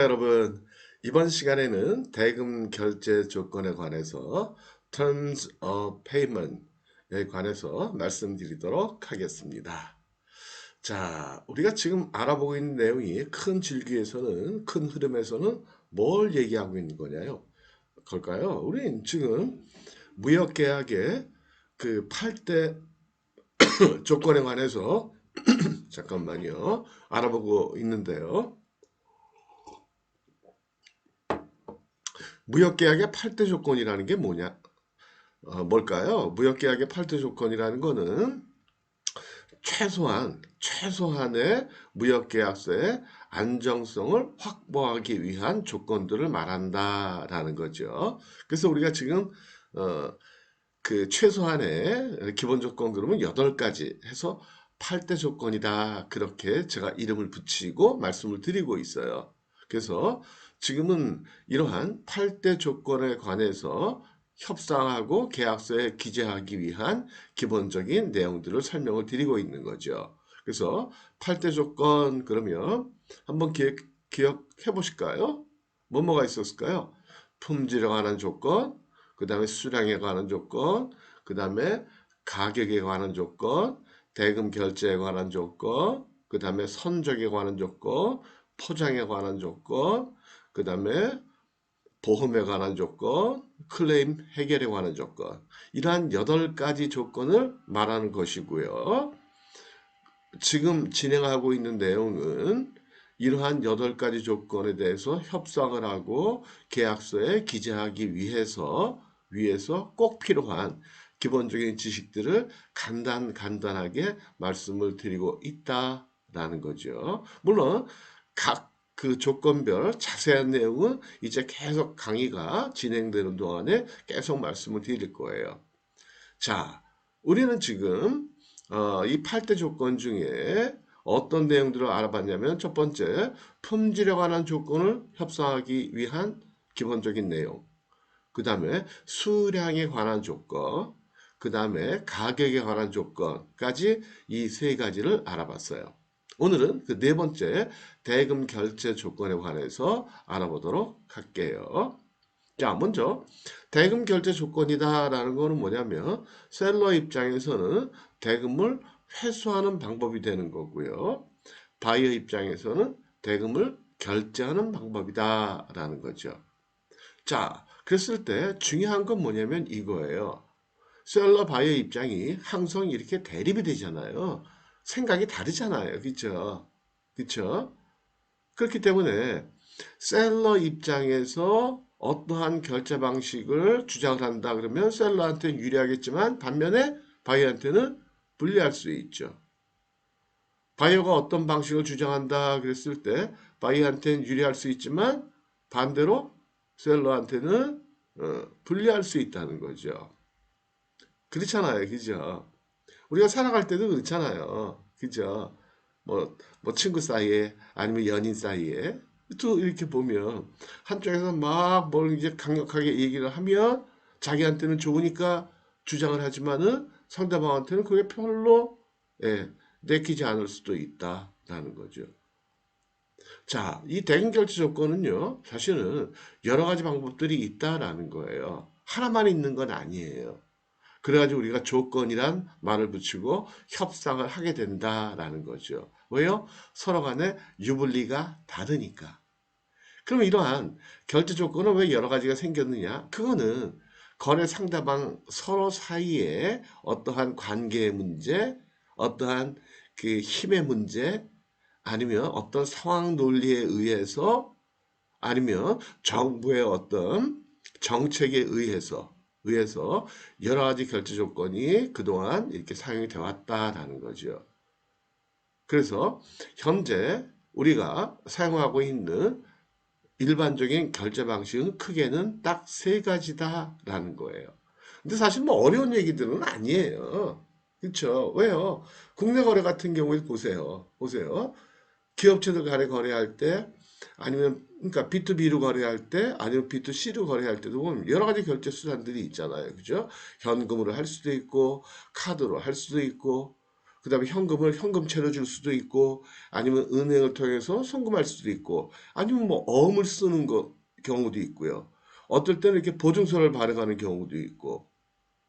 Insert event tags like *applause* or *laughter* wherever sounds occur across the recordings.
여러분, 이번 시간에는 대금 결제 조건에 관해서 Terms of Payment에 관해서 말씀드리도록 하겠습니다. 자, 우리가 지금 알아보고 있는 내용이 큰 줄기에서는, 큰 흐름에서는 뭘 얘기하고 있는 거냐요? 걸까요? 우린 지금 무역계약의 그 8대 *coughs* 조건에 관해서 *coughs* 잠깐만요. 알아보고 있는데요. 무역계약의 8대 조건이라는 게 뭐냐? 어, 뭘까요? 무역계약의 8대 조건이라는 거는 최소한, 최소한의 무역계약서의 안정성을 확보하기 위한 조건들을 말한다라는 거죠. 그래서 우리가 지금, 어, 그 최소한의 기본 조건 그러면 8가지 해서 8대 조건이다. 그렇게 제가 이름을 붙이고 말씀을 드리고 있어요. 그래서 지금은 이러한 8대 조건에 관해서 협상하고 계약서에 기재하기 위한 기본적인 내용들을 설명을 드리고 있는 거죠. 그래서 8대 조건 그러면 한번 기억, 기억해 보실까요? 뭐뭐가 있었을까요? 품질에 관한 조건, 그 다음에 수량에 관한 조건, 그 다음에 가격에 관한 조건, 대금 결제에 관한 조건, 그 다음에 선적에 관한 조건, 포장에 관한 조건, 그 다음에 보험에 관한 조건, 클레임 해결에 관한 조건. 이러한 8가지 조건을 말하는 것이고요. 지금 진행하고 있는 내용은 이러한 8가지 조건에 대해서 협상을 하고 계약서에 기재하기 위해서 위해서 꼭 필요한 기본적인 지식들을 간단 간단하게 말씀을 드리고 있다라는 거죠. 물론 각 그 조건별 자세한 내용은 이제 계속 강의가 진행되는 동안에 계속 말씀을 드릴 거예요. 자, 우리는 지금 어, 이 8대 조건 중에 어떤 내용들을 알아봤냐면 첫 번째, 품질에 관한 조건을 협상하기 위한 기본적인 내용. 그 다음에 수량에 관한 조건, 그 다음에 가격에 관한 조건까지 이 세 가지를 알아봤어요. 오늘은 그 네 번째 대금 결제 조건에 관해서 알아보도록 할게요. 자, 먼저 대금 결제 조건이다라는 거는 뭐냐면 셀러 입장에서는 대금을 회수하는 방법이 되는 거고요. 바이어 입장에서는 대금을 결제하는 방법이다라는 거죠. 자, 그랬을 때 중요한 건 뭐냐면 이거예요. 셀러 바이어 입장이 항상 이렇게 대립이 되잖아요. 생각이 다르잖아요. 그쵸? 그쵸? 그렇기 때문에 셀러 입장에서 어떠한 결제 방식을 주장을 한다 그러면 셀러한테는 유리하겠지만 반면에 바이어한테는 불리할 수 있죠. 바이어가 어떤 방식을 주장한다 그랬을 때 바이어한테는 유리할 수 있지만 반대로 셀러한테는 어, 불리할 수 있다는 거죠. 그렇잖아요. 그죠? 우리가 살아갈 때도 그렇잖아요. 그죠? 뭐, 뭐 친구 사이에 아니면 연인 사이에 또 이렇게 보면 한쪽에서 막 뭘 이제 강력하게 얘기를 하면 자기한테는 좋으니까 주장을 하지만은 상대방한테는 그게 별로 예, 내키지 않을 수도 있다라는 거죠. 자, 이 대금 결제 조건은요, 사실은 여러 가지 방법들이 있다라는 거예요. 하나만 있는 건 아니에요. 그래가지고 우리가 조건이란 말을 붙이고 협상을 하게 된다라는 거죠. 왜요? 서로 간에 유불리가 다르니까. 그럼 이러한 결제 조건은 왜 여러 가지가 생겼느냐? 그거는 거래 상대방 서로 사이에 어떠한 관계의 문제, 어떠한 그 힘의 문제, 아니면 어떤 상황 논리에 의해서 아니면 정부의 어떤 정책에 의해서 의해서 여러 가지 결제 조건이 그동안 이렇게 사용이 되어 왔다라는 거죠. 그래서 현재 우리가 사용하고 있는 일반적인 결제 방식은 크게는 딱 세 가지다라는 거예요. 근데 사실 뭐 어려운 얘기들은 아니에요. 그렇죠? 왜요? 국내 거래 같은 경우에 보세요. 보세요. 기업체들 간에 거래할 때 아니면 그러니까 B2B로 거래할 때 아니면 B2C로 거래할 때도 보면 여러 가지 결제 수단들이 있잖아요. 그죠? 현금으로 할 수도 있고 카드로 할 수도 있고 그 다음에 현금을 현금채로 줄 수도 있고 아니면 은행을 통해서 송금할 수도 있고 아니면 뭐 어음을 쓰는 거 경우도 있고요. 어떨 때는 이렇게 보증서를 발행하는 경우도 있고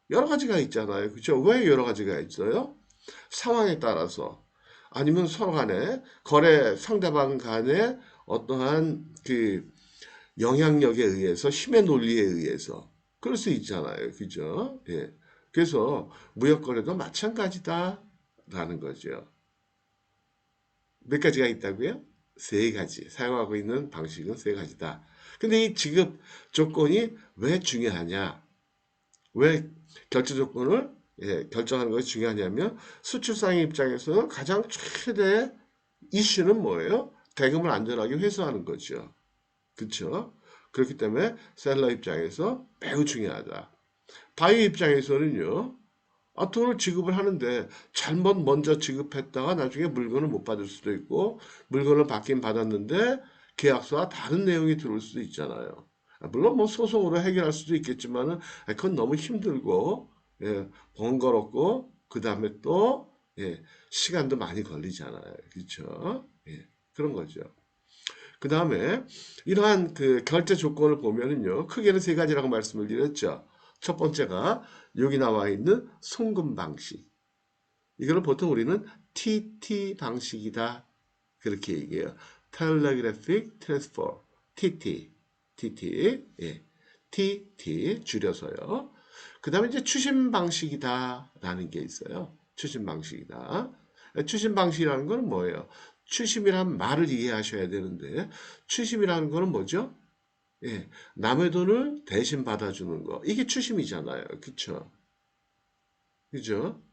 여러 가지가 있잖아요. 그렇죠? 왜 여러 가지가 있어요? 상황에 따라서 아니면 서로 간에 거래 상대방 간에 어떠한 그 영향력에 의해서 힘의 논리에 의해서 그럴 수 있잖아요. 그죠? 예. 그래서 무역 거래도 마찬가지다 라는 거죠. 몇 가지가 있다고요? 세 가지. 사용하고 있는 방식은 세 가지다. 근데 이 지급 조건이 왜 중요하냐? 왜 결제 조건을 예, 결정하는 것이 중요하냐면 수출상의 입장에서는 가장 최대 이슈는 뭐예요? 대금을 안전하게 회수하는 거죠. 그렇죠? 그렇기 때문에 셀러 입장에서 매우 중요하다. 바이어 입장에서는요. 아, 돈을 지급을 하는데 잘못 먼저 지급했다가 나중에 물건을 못 받을 수도 있고 물건을 받긴 받았는데 계약서와 다른 내용이 들어올 수도 있잖아요. 아, 물론 뭐 소송으로 해결할 수도 있겠지만은 아, 그건 너무 힘들고 예, 번거롭고 그 다음에 또 예, 시간도 많이 걸리잖아요. 그렇죠? 예, 그런 거죠. 그 다음에 이러한 그 결제 조건을 보면은요 크게는 세 가지라고 말씀을 드렸죠. 첫 번째가 여기 나와 있는 송금 방식. 이거를 보통 우리는 TT 방식이다 그렇게 얘기해요. Telegraphic Transfer TT TT 예. TT 줄여서요. 그 다음에 이제 추심 방식이다 라는 게 있어요. 추심 방식이다. 추심 방식이라는 건 뭐예요? 추심이란 말을 이해하셔야 되는데 추심이라는 거는 뭐죠? 예, 남의 돈을 대신 받아주는 거. 이게 추심이잖아요. 그쵸? 그죠?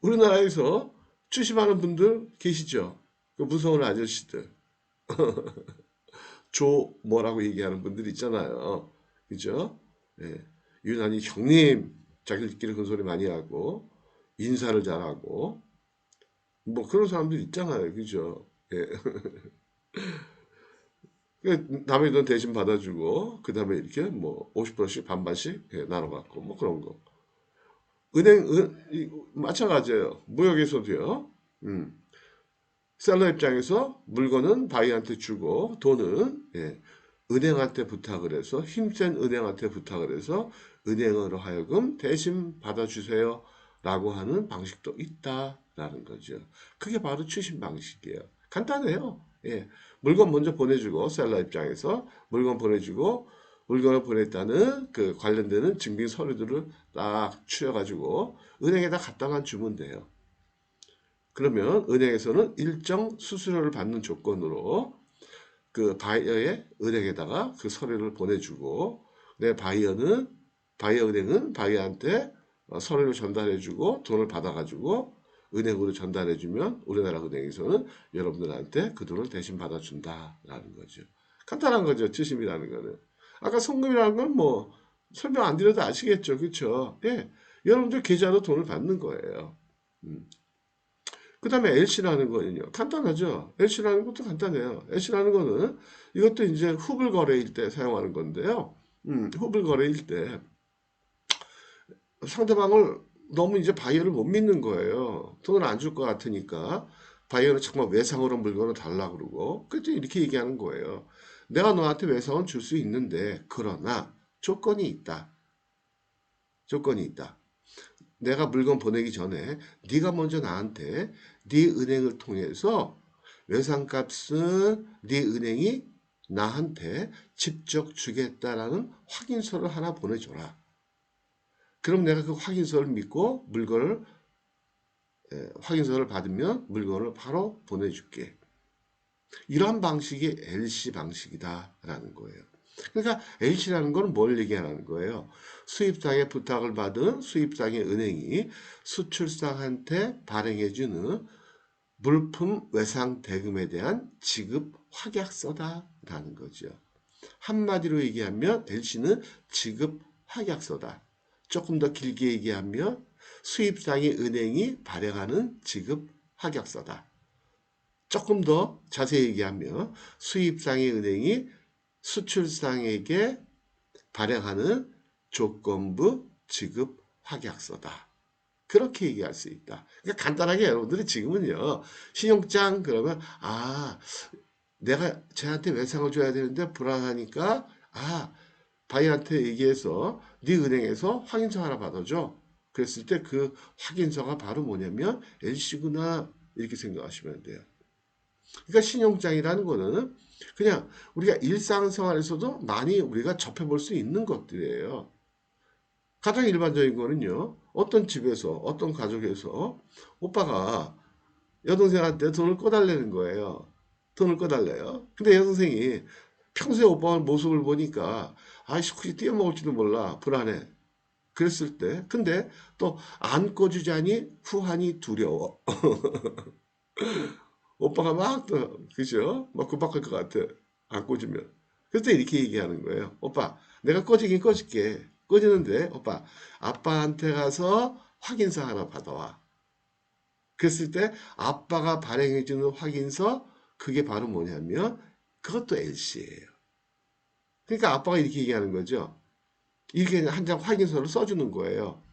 우리나라에서 추심하는 분들 계시죠? 그 무서운 아저씨들. *laughs* 조 뭐라고 얘기하는 분들 있잖아요. 그죠? 예, 유난히 형님 자기들끼리 그 소리 많이 하고 인사를 잘하고 뭐 그런 사람들 있잖아요. 그죠? 예. *laughs* 그 남의 돈 대신 받아주고 그 다음에 이렇게 뭐 50%씩 반반씩 예, 나눠 갖고 뭐 그런 거. 은행 은, 이, 마찬가지예요. 무역에서도요. 음. 셀러 입장에서 물건은 바이한테 주고 돈은 예, 은행한테 부탁을 해서 힘센 은행한테 부탁을 해서 은행으로 하여금 대신 받아주세요 라고 하는 방식도 있다라는 거죠. 그게 바로 추심 방식이에요. 간단해요. 예, 물건 먼저 보내주고 셀러 입장에서 물건 보내주고 물건을 보냈다는 그 관련되는 증빙 서류들을 딱 추려가지고 은행에다 갖다만 주면 돼요. 그러면 은행에서는 일정 수수료를 받는 조건으로 그 바이어의 은행에다가 그 서류를 보내주고 내 바이어는 바이어 은행은 바이어한테 어, 서류를 전달해주고 돈을 받아가지고 은행으로 전달해주면 우리나라 은행에서는 여러분들한테 그 돈을 대신 받아준다라는 거죠. 간단한 거죠. 추심이라는 거는. 아까 송금이라는 건 뭐 설명 안 드려도 아시겠죠. 그렇죠? 예. 여러분들 계좌로 돈을 받는 거예요. 음. 그 다음에 LC라는 거는요. 간단하죠. LC라는 것도 간단해요. LC라는 거는 이것도 이제 후불 거래일 때 사용하는 건데요. 음, 후불 거래일 때 상대방을 너무 이제 바이어를 못 믿는 거예요. 돈을 안 줄 것 같으니까 바이어는 정말 외상으로 물건을 달라 그러고 그때 이렇게 얘기하는 거예요. 내가 너한테 외상은 줄 수 있는데 그러나 조건이 있다. 조건이 있다. 내가 물건 보내기 전에 네가 먼저 나한테 네 은행을 통해서 외상값은 네 은행이 나한테 직접 주겠다라는 확인서를 하나 보내줘라. 그럼 내가 그 확인서를 믿고 물건을 에, 확인서를 받으면 물건을 바로 보내줄게. 이러한 방식이 LC 방식이다라는 거예요. 그러니까 LC라는 건 뭘 얘기하는 거예요? 수입상의 부탁을 받은 수입상의 은행이 수출상한테 발행해주는 물품 외상 대금에 대한 지급 확약서다라는 거죠. 한마디로 얘기하면 LC는 지급 확약서다. 조금 더 길게 얘기하면 수입상의 은행이 발행하는 지급 확약서다. 조금 더 자세히 얘기하면 수입상의 은행이 수출상에게 발행하는 조건부 지급 확약서다. 그렇게 얘기할 수 있다. 그러니까 간단하게 여러분들이 지금은요, 신용장 그러면, 아, 내가 쟤한테 외상을 줘야 되는데 불안하니까, 아, 바이한테 얘기해서 네 은행에서 확인서 하나 받아줘. 그랬을 때 그 확인서가 바로 뭐냐면 LC구나 이렇게 생각하시면 돼요. 그러니까 신용장이라는 거는 그냥 우리가 일상생활에서도 많이 우리가 접해볼 수 있는 것들이에요. 가장 일반적인 거는요. 어떤 집에서 어떤 가족에서 오빠가 여동생한테 돈을 꺼달라는 거예요. 돈을 꺼달래요. 근데 여동생이 평소에 오빠 모습을 보니까 아이씨 혹시 띄어먹을지도 몰라 불안해. 그랬을 때 근데 또안 꺼주자니 후한이 두려워. *laughs* 오빠가 막 또, 그죠? 막 구박할 것 같아. 안 꺼주면. 그때 이렇게 얘기하는 거예요. 오빠, 내가 꺼지긴 꺼질게. 꺼지는데, 오빠, 아빠한테 가서 확인서 하나 받아와. 그랬을 때, 아빠가 발행해주는 확인서, 그게 바로 뭐냐면, 그것도 LC예요. 그러니까 아빠가 이렇게 얘기하는 거죠. 이렇게 한 장 확인서를 써주는 거예요.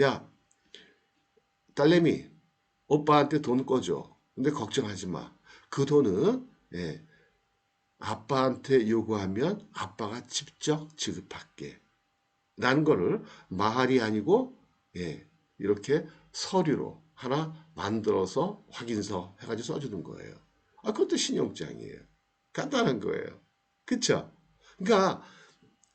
야, 딸내미, 오빠한테 돈 꺼줘. 근데 걱정하지 마. 그 돈은 예, 아빠한테 요구하면 아빠가 직접 지급할게. 라는 거를 말이 아니고 예, 이렇게 서류로 하나 만들어서 확인서 해가지고 써주는 거예요. 아, 그것도 신용장이에요. 간단한 거예요. 그쵸? 그러니까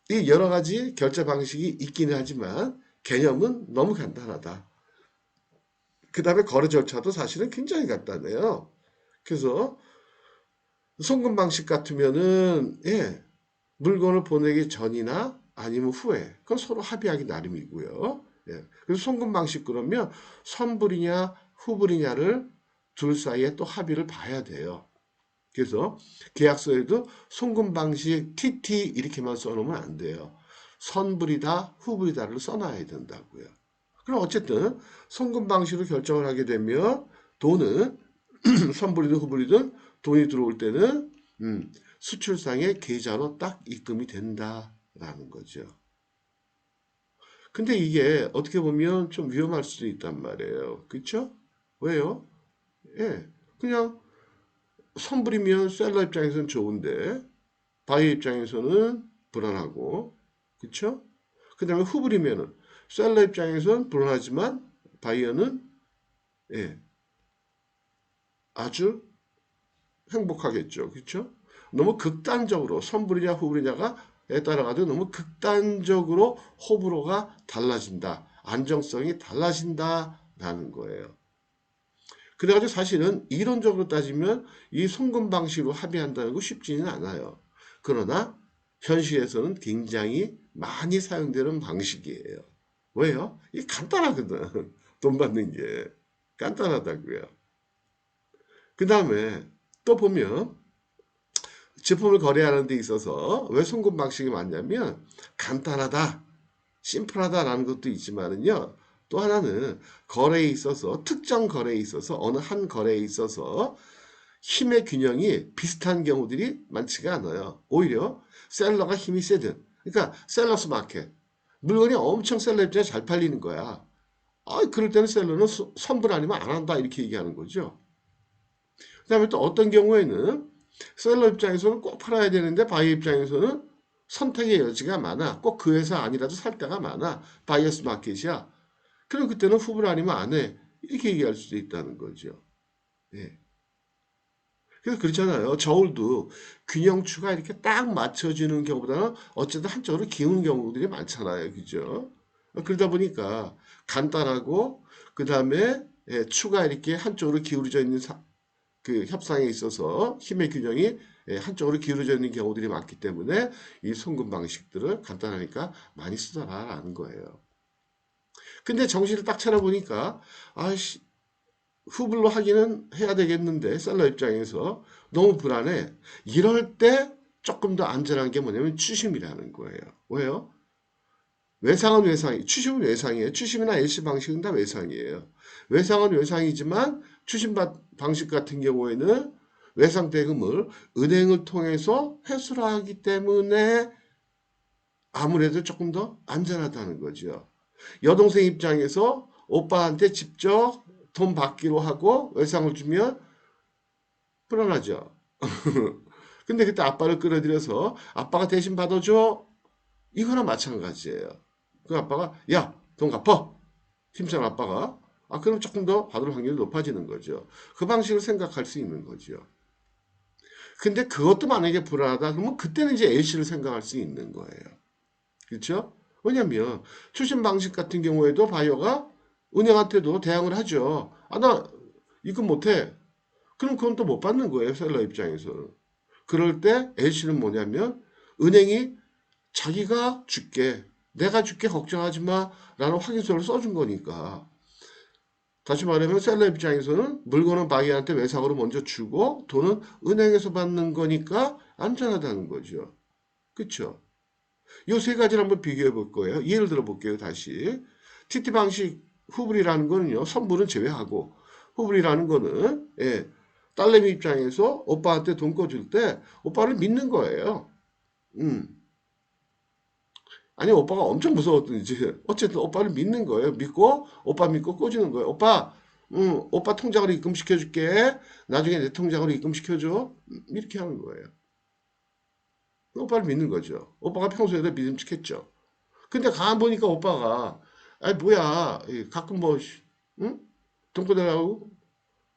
이 여러 가지 결제 방식이 있기는 하지만 개념은 너무 간단하다. 그 다음에 거래 절차도 사실은 굉장히 간단해요. 그래서 송금 방식 같으면은 예, 물건을 보내기 전이나 아니면 후에 그건 서로 합의하기 나름이고요. 예, 그래서 송금 방식 그러면 선불이냐 후불이냐를 둘 사이에 또 합의를 봐야 돼요. 그래서 계약서에도 송금 방식 TT 이렇게만 써놓으면 안 돼요. 선불이다 후불이다를 써놔야 된다고요. 그럼 어쨌든 송금 방식으로 결정을 하게 되면 돈은 *clears throat* 선불이든 후불이든 돈이 들어올 때는 음, 수출상의 계좌로 딱 입금이 된다라는 거죠. 근데 이게 어떻게 보면 좀 위험할 수도 있단 말이에요. 그렇죠? 왜요? 예, 그냥 선불이면 셀러 입장에서는 좋은데 바이 입장에서는 불안하고 그렇죠? 그 다음에 후불이면은 셀러 입장에서는 불안하지만 바이어는 예, 아주 행복하겠죠. 그렇죠? 너무 극단적으로 선불이냐 후불이냐가에 따라 가지고 너무 극단적으로 호불호가 달라진다. 안정성이 달라진다라는 거예요. 그래가지고 사실은 이론적으로 따지면 이 송금 방식으로 합의한다는 거 쉽지는 않아요. 그러나 현실에서는 굉장히 많이 사용되는 방식이에요. 왜요? 이게 간단하거든. *laughs* 돈 받는 게. 간단하다고요. 그 다음에 또 보면 제품을 거래하는 데 있어서 왜 송금 방식이 맞냐면 간단하다, 심플하다라는 것도 있지만은요. 또 하나는 거래에 있어서 특정 거래에 있어서 어느 한 거래에 있어서 힘의 균형이 비슷한 경우들이 많지가 않아요. 오히려 셀러가 힘이 세든 그러니까 셀러스 마켓 물건이 엄청 셀러 입장에 잘 팔리는 거야. 아, 그럴 때는 셀러는 수- 선불 아니면 안 한다 이렇게 얘기하는 거죠. 그 다음에 또 어떤 경우에는 셀러 입장에서는 꼭 팔아야 되는데 바이 입장에서는 선택의 여지가 많아. 꼭 그 회사 아니라도 살 때가 많아. 바이어스 마켓이야. 그럼 그때는 후불 아니면 안 해. 이렇게 얘기할 수도 있다는 거죠. 예. 그래서 그렇잖아요. 저울도 균형추가 이렇게 딱 맞춰지는 경우보다는 어쨌든 한쪽으로 기우는 경우들이 많잖아요. 그죠? 그러다 보니까 간단하고 그 다음에 예, 추가 이렇게 한쪽으로 기울어져 있는 사- 그 협상에 있어서 힘의 균형이 예, 한쪽으로 기울어져 있는 경우들이 많기 때문에 이 송금 방식들을 간단하니까 많이 쓰더라라는 거예요. 근데 정신을 딱 차려보니까 아씨 후불로 하기는 해야 되겠는데 셀러 입장에서 너무 불안해. 이럴 때 조금 더 안전한 게 뭐냐면 추심이라는 거예요. 왜요? 외상은 외상이, 추심은 외상이에요. 추심이나 LC 방식은 다 외상이에요. 외상은 외상이지만 추심 바- 방식 같은 경우에는 외상 대금을 은행을 통해서 회수를 하기 때문에 아무래도 조금 더 안전하다는 거죠. 여동생 입장에서 오빠한테 직접 돈 받기로 하고 외상을 주면 불안하죠. *laughs* 근데 그때 아빠를 끌어들여서 아빠가 대신 받아줘. 이거나 마찬가지예요. 그 아빠가 야, 돈 갚아. 힘찬 아빠가 아 그럼 조금 더 받을 확률이 높아지는 거죠. 그 방식을 생각할 수 있는 거죠. 근데 그것도 만약에 불안하다 그러면 그때는 이제 L씨를 생각할 수 있는 거예요. 그렇죠? 왜냐면 추심 방식 같은 경우에도 바이어가 은행한테도 대항을 하죠. 아 나 입금 못해. 그럼 그건 또 못 받는 거예요. 셀러 입장에서는. 그럴 때 L씨는 뭐냐면 은행이 자기가 줄게. 내가 줄게 걱정하지 마. 라는 확인서를 써준 거니까. 다시 말하면 셀러 입장에서는 물건은 바이어한테 외상으로 먼저 주고 돈은 은행에서 받는 거니까 안전하다는 거죠. 그쵸? 요 세 가지를 한번 비교해 볼 거예요. 예를 들어 볼게요. 다시. TT 방식 후불이라는 거는요. 선불은 제외하고 후불이라는 거는 예, 딸내미 입장에서 오빠한테 돈 꿔줄 때 오빠를 믿는 거예요. 음. 아니 오빠가 엄청 무서웠든지 어쨌든 오빠를 믿는 거예요. 믿고 오빠 믿고 꿔주는 거예요. 오빠, 음, 오빠 통장으로 입금시켜 줄게. 나중에 내 통장으로 입금시켜 줘. 음, 이렇게 하는 거예요. 오빠를 믿는 거죠. 오빠가 평소에 도 믿음직했죠. 근데 가만 보니까 오빠가 아 뭐야 이 가끔 뭐 씨, 응? 돈 꺼달라고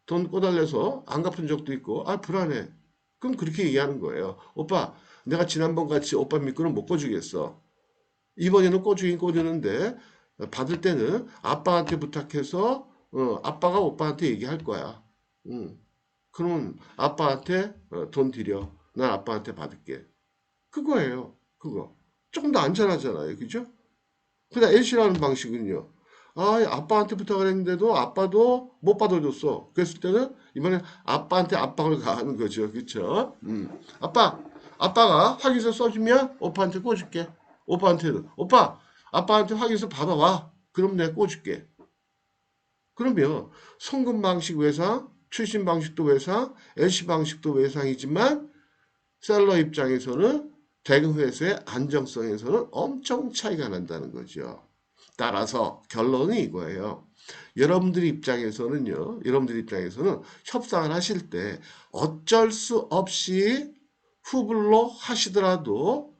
돈 꺼달래서 안 갚은 적도 있고 아 불안해. 그럼 그렇게 얘기하는 거예요. 오빠 내가 지난번 같이 오빠 믿고는 못 꺼주겠어. 이번에는 꿔주긴 꿔주는데 받을 때는 아빠한테 부탁해서 어, 아빠가 오빠한테 얘기할 거야. 응. 그러면 아빠한테 어, 돈 드려. 난 아빠한테 받을게. 그거예요. 그거. 조금 더 안전하잖아요. 그죠? 그다음 LC라는 방식은요. 아, 아빠한테 부탁을 했는데도 아빠도 못 받아줬어. 그랬을 때는 이번에 아빠한테 압박을 가하는 거죠. 그쵸? 음. 아빠, 아빠가 확인서 써주면 오빠한테 꿔줄게. 오빠한테는. 오빠, 아빠한테 확인서 받아와. 그럼 내가 꿔줄게. 그러면 송금 방식 외상, 출신 방식도 외상, LC 방식도 외상이지만 셀러 입장에서는 대금 회수의 안정성에서는 엄청 차이가 난다는 거죠. 따라서 결론은 이거예요. 여러분들 입장에서는요, 여러분들 입장에서는 협상을 하실 때 어쩔 수 없이 후불로 하시더라도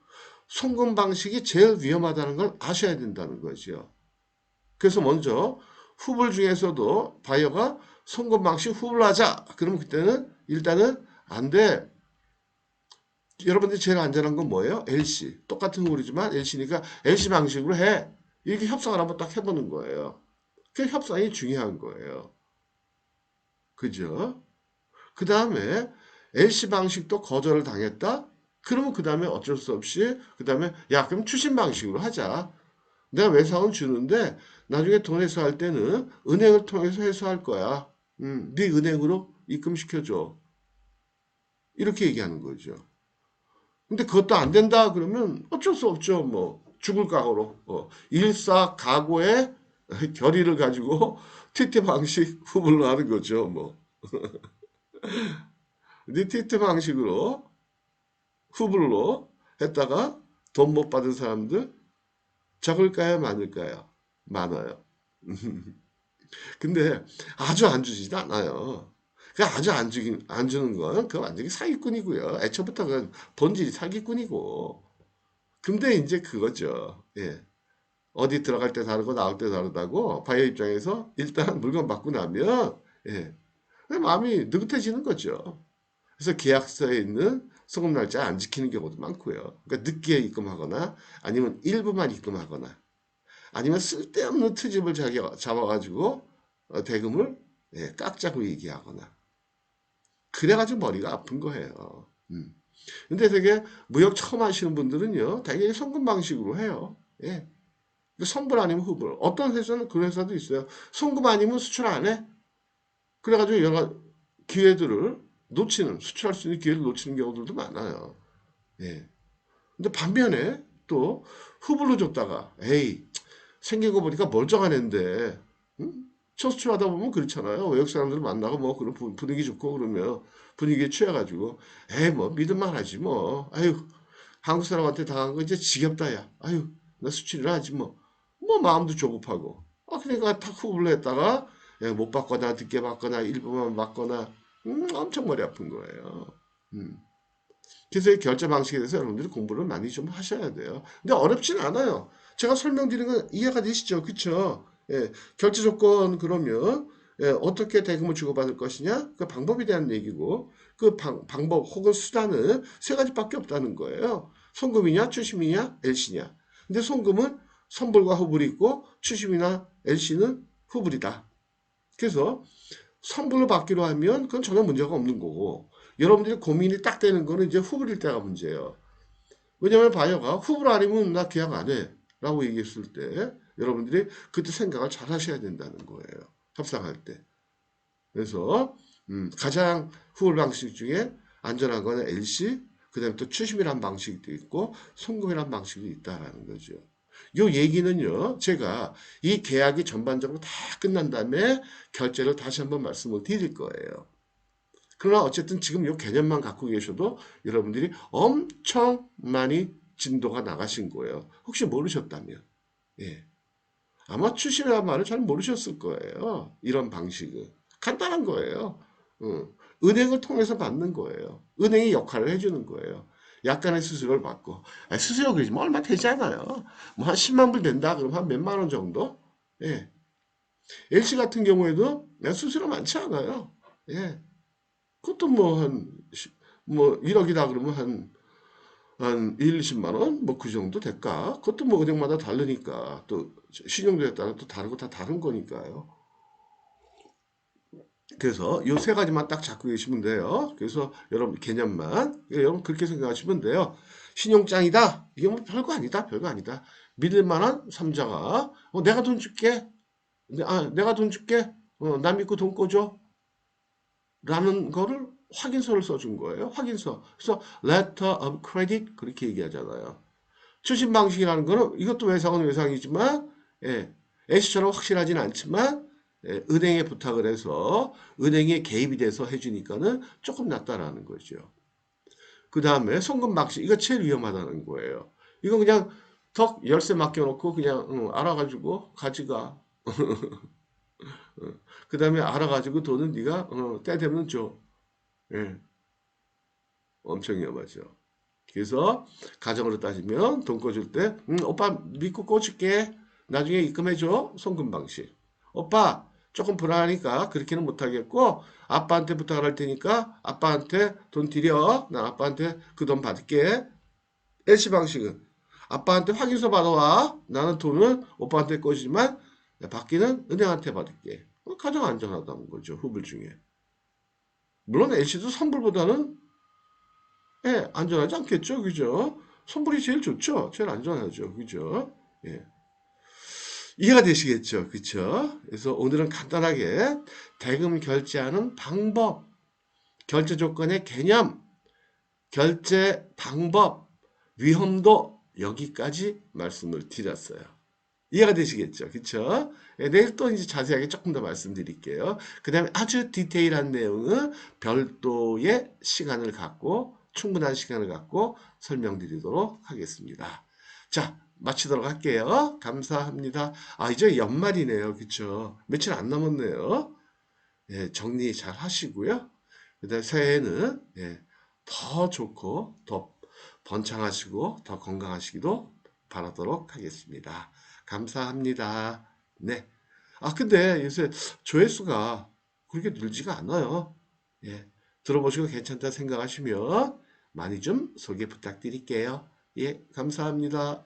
송금 방식이 제일 위험하다는 걸 아셔야 된다는 거죠. 그래서 먼저 후불 중에서도 바이어가 송금 방식 후불 하자. 그러면 그때는 일단은 안 돼. 여러분들이 제일 안전한 건 뭐예요? LC. 똑같은 후불이지만 LC니까 LC 방식으로 해. 이렇게 협상을 한번 딱 해보는 거예요. 그 협상이 중요한 거예요. 그죠? 그 다음에 LC 방식도 거절을 당했다? 그러면 그 다음에 어쩔 수 없이 그 다음에 야 그럼 추신 방식으로 하자. 내가 외상은 주는데 나중에 돈 회수할 때는 은행을 통해서 회수할 거야. 음, 네 은행으로 입금시켜줘. 이렇게 얘기하는 거죠. 근데 그것도 안 된다 그러면 어쩔 수 없죠. 뭐 죽을 각오로 어, 일사 각오의 결의를 가지고 *laughs* TT 방식 후불로 하는 거죠. 뭐. *laughs* 네 TT 방식으로 후불로 했다가 돈 못 받은 사람들 적을까요? 많을까요? 많아요. *laughs* 근데 아주 안 주지도 않아요. 그 아주 안 주긴 안 주는 건 그건 완전히 사기꾼이고요. 애초부터 그 본질이 사기꾼이고. 근데 이제 그거죠. 예. 어디 들어갈 때 다르고 나올 때 다르다고 바이어 입장에서 일단 *laughs* 물건 받고 나면 예. 마음이 느긋해지는 거죠. 그래서 계약서에 있는 소금 날짜 안 지키는 경우도 많고요. 그러니까 늦게 입금하거나 아니면 일부만 입금하거나 아니면 쓸데없는 트집을 잡아가지고 어, 대금을 예, 깎자고 얘기하거나 그래가지고 머리가 아픈 거예요. 음. 근데 되게 무역 처음 하시는 분들은요, 되게 송금 방식으로 해요. 예. 선불 아니면 후불. 어떤 회사는 그런 회사도 있어요. 송금 아니면 수출 안 해. 그래가지고 여러 기회들을 놓치는, 수출할 수 있는 기회를 놓치는 경우들도 많아요. 예. 근데 반면에 또 후불로 줬다가, 에이, 생긴 거 보니까 멀쩡한 애인데, 응? 첫 수출하다 보면 그렇잖아요. 외국 사람들 만나고 뭐 그런 분- 분위기 좋고 그러면 분위기에 취해가지고, 에이, 뭐 믿을만 하지 뭐. 아유, 한국 사람한테 당한 거 이제 지겹다, 야. 아유, 나 수출이라 하지 뭐. 뭐 마음도 조급하고. 아, 아, 그러니까 탁 후보를 했다가 예, 못 받거나 늦게 받거나 일부만 받거나 음, 엄청 머리 아픈 거예요. 음. 그래서 이 결제 방식에 대해서 여러분들이 공부를 많이 좀 하셔야 돼요. 근데 어렵진 않아요. 제가 설명드린 건 이해가 되시죠? 그쵸? 예, 결제 조건 그러면 예, 어떻게 대금을 주고받을 것이냐? 그 방법에 대한 얘기고 그 방, 방법 혹은 수단은 세 가지밖에 없다는 거예요. 송금이냐, 추심이냐, LC냐. 근데 송금은 선불과 후불이 있고 추심이나 LC는 후불이다. 그래서 선불을 받기로 하면 그건 전혀 문제가 없는 거고 여러분들이 고민이 딱 되는 거는 이제 후불일 때가 문제예요. 왜냐하면 바이어가 후불 아니면 나 계약 안 해. 라고 얘기했을 때 여러분들이 그때 생각을 잘 하셔야 된다는 거예요. 협상할 때. 그래서 음, 가장 후불 방식 중에 안전한 거는 LC, 그 다음에 또 추심이라는 방식도 있고 송금이라는 방식도 있다라는 거죠. 요 얘기는요, 제가 이 계약이 전반적으로 다 끝난 다음에 결제를 다시 한번 말씀을 드릴 거예요. 그러나 어쨌든 지금 요 개념만 갖고 계셔도 여러분들이 엄청 많이 진도가 나가신 거예요. 혹시 모르셨다면. 예. 아마 출신이라는 말을 잘 모르셨을 거예요. 이런 방식은. 간단한 거예요. 어. 은행을 통해서 받는 거예요. 은행이 역할을 해주는 거예요. 약간의 수수료를 받고. 아, 수수료 그러지 뭐 얼마 되지 않아요. 뭐 한 10만 불 된다 그러면 한 몇만 원 정도? 예. LC 같은 경우에도 수수료 많지 않아요. 예. 그것도 뭐 한, 뭐 1억이다 그러면 한, 한 1, 20만 원? 뭐 그 정도 될까? 그것도 뭐 은행마다 다르니까. 또 신용도에 따라 또 다르고 다 다른 거니까요. 그래서 요 세 가지만 딱 잡고 계시면 돼요. 그래서 여러분 개념만 예, 여러분 그렇게 생각하시면 돼요. 신용장이다. 이게 뭐 별거 아니다. 별거 아니다. 믿을 만한 삼자가 어, 내가 돈 줄게. 내- 아, 내가 돈 줄게. 어, 나 믿고 돈 꿔줘. 라는 거를 확인서를 써준 거예요. 확인서. 그래서 letter of credit 그렇게 얘기하잖아요. 추진 방식이라는 거는 이것도 외상은 외상이지만 예, S처럼 확실하진 않지만 예, 은행에 부탁을 해서 은행에 개입이 돼서 해주니까는 조금 낫다라는 거죠. 그 다음에 송금 방식 이거 제일 위험하다는 거예요. 이거 그냥 턱 열쇠 맡겨놓고 그냥 응, 알아가지고 가져가. *laughs* 그 다음에 알아가지고 돈은 네가 어, 때 되면 줘. 예. 엄청 위험하죠. 그래서 가정으로 따지면 돈 꿔줄 때 음, 오빠 믿고 꿔줄게. 나중에 입금해줘. 송금 방식. 오빠 조금 불안하니까 그렇게는 못하겠고 아빠한테 부탁을 할 테니까 아빠한테 돈 드려. 난 아빠한테 그 돈 받을게. LC 방식은 아빠한테 확인서 받아와. 나는 돈을 오빠한테 꿔주지만 받기는 은행한테 받을게. 어, 가장 안전하다는 거죠. 후불 중에. 물론 LC도 선불보다는 예, 안전하지 않겠죠. 그죠? 선불이 제일 좋죠. 제일 안전하죠. 그죠? 예. 이해가 되시겠죠? 그쵸? 그래서 오늘은 간단하게 대금 결제하는 방법, 결제 조건의 개념, 결제 방법, 위험도 여기까지 말씀을 드렸어요. 이해가 되시겠죠? 그쵸? 예, 내일 또 이제 자세하게 조금 더 말씀드릴게요. 그 다음에 아주 디테일한 내용은 별도의 시간을 갖고, 충분한 시간을 갖고 설명드리도록 하겠습니다. 자, 마치도록 할게요. 감사합니다. 아, 이제 연말이네요. 그쵸? 며칠 안 남았네요. 예, 정리 잘 하시고요. 그 다음에 새해에는, 예, 더 좋고, 더 번창하시고, 더 건강하시기도 바라도록 하겠습니다. 감사합니다. 네. 아, 근데 요새 조회수가 그렇게 늘지가 않아요. 예. 들어보시고 괜찮다 생각하시면 많이 좀 소개 부탁드릴게요. 예, 감사합니다.